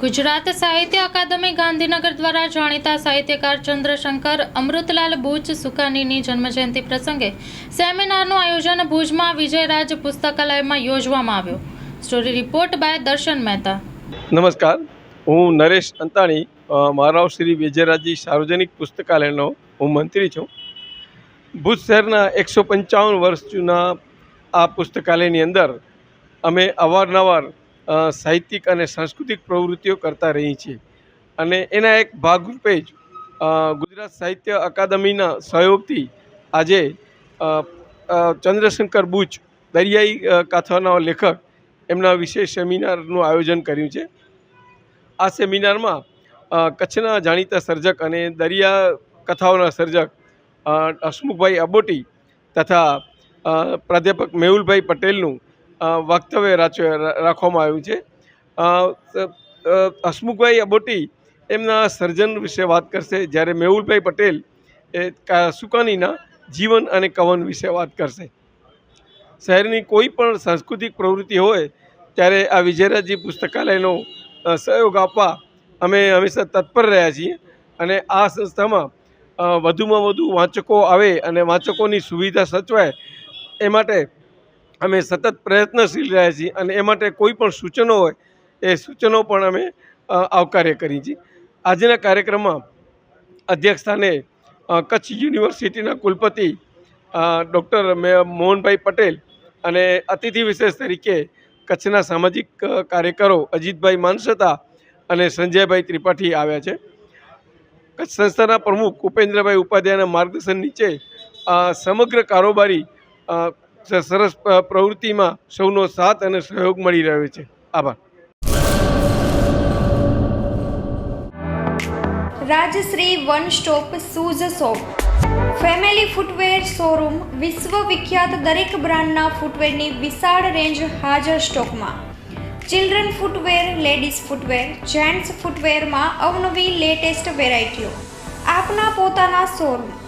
ગુજરાત સાહિત્ય અકાદમી ગાંધીનગર દ્વારા જાણીતા સાહિત્યકાર ચંદ્રશંકર અમૃતલાલ ભુજ સુકાનીની જન્મજયંતિ પ્રસંગે સેમિનારનું આયોજન ભુજમાં વિજયરાજ પુસ્તકાલયમાં યોજવામાં આવ્યું. સ્ટોરી રિપોર્ટ બાય દર્શન મહેતા. નમસ્કાર. હું નરેશ અંતાણી મારાવ શ્રી વિજયરાજી સાર્વજનિક પુસ્તકાલયનો હું મંત્રી છું. ભુજ શહેરના એકસો પંચાવન વર્ષ જૂના આ પુસ્તકાલયની અંદર અમે અવારનવાર સાહિત્યિક અને સાંસ્કૃતિક પ્રવૃત્તિઓ કરતા રહી છે. અને એના એક ભાગરૂપે જ ગુજરાત સાહિત્ય અકાદમીના સહયોગથી આજે ચંદ્રશંકર બુચ, દરિયાઈ કાથાના લેખક એમના વિશેષ સેમિનારનું આયોજન કર્યું છે. આ સેમિનારમાં કચ્છના જાણીતા સર્જક અને દરિયા કથાઓના સર્જક હસમુખભાઈ અબોટી તથા પ્રાધ્યાપક મેહુલભાઈ પટેલનું વક્તવ્ય રાખવામાં આવ્યું છે. હસમુખભાઈ અબોટી એમના સર્જન વિશે વાત કરશે, જ્યારે મેહુલભાઈ પટેલ એ સુકાનીના જીવન અને કવન વિશે વાત કરશે. શહેરની કોઈ પણ સાંસ્કૃતિક પ્રવૃત્તિ હોય, ત્યારે આ વિજયરાજી પુસ્તકાલયનો સહયોગ આપવા અમે હંમેશા તત્પર રહ્યા છીએ અને આ સંસ્થામાં વધુમાં વધુ વાંચકો આવે અને વાંચકોની સુવિધા સચવાય એ માટે અમે સતત પ્રયત્નશીલ રહ્યા છીએ અને એ માટે કોઈ પણ સૂચનો હોય, એ સૂચનો પણ અમે આવકાર્ય કરી છીએ. આજના કાર્યક્રમમાં અધ્યક્ષ કચ્છ યુનિવર્સિટીના કુલપતિ ડૉક્ટર મોહનભાઈ પટેલ અને અતિથિ વિશેષ તરીકે કચ્છના સામાજિક કાર્યકરો અજીતભાઈ માનસતા અને સંજયભાઈ ત્રિપાઠી આવ્યા છે. કચ્છ સંસ્થાના પ્રમુખ ઉપેન્દ્રભાઈ ઉપાધ્યાયના માર્ગદર્શન નીચે સમગ્ર કારોબારી સરસ પ્રવૃત્તિમાં સૌનો સાથ અને સહયોગ મળી રહ્યો છે. આભાર. Rajshree one stop shoes shop. Family footwear showroom વિશ્વ વિખ્યાત દરેક બ્રાન્ડના ફૂટવેરની વિશાળ રેન્જ હાજર સ્ટોકમાં. Children footwear, ladies footwear, gents ફૂટવેરમાં અવનવી લેટેસ્ટ વેરાયટીઓ. આપના પોતાના શોરૂમ.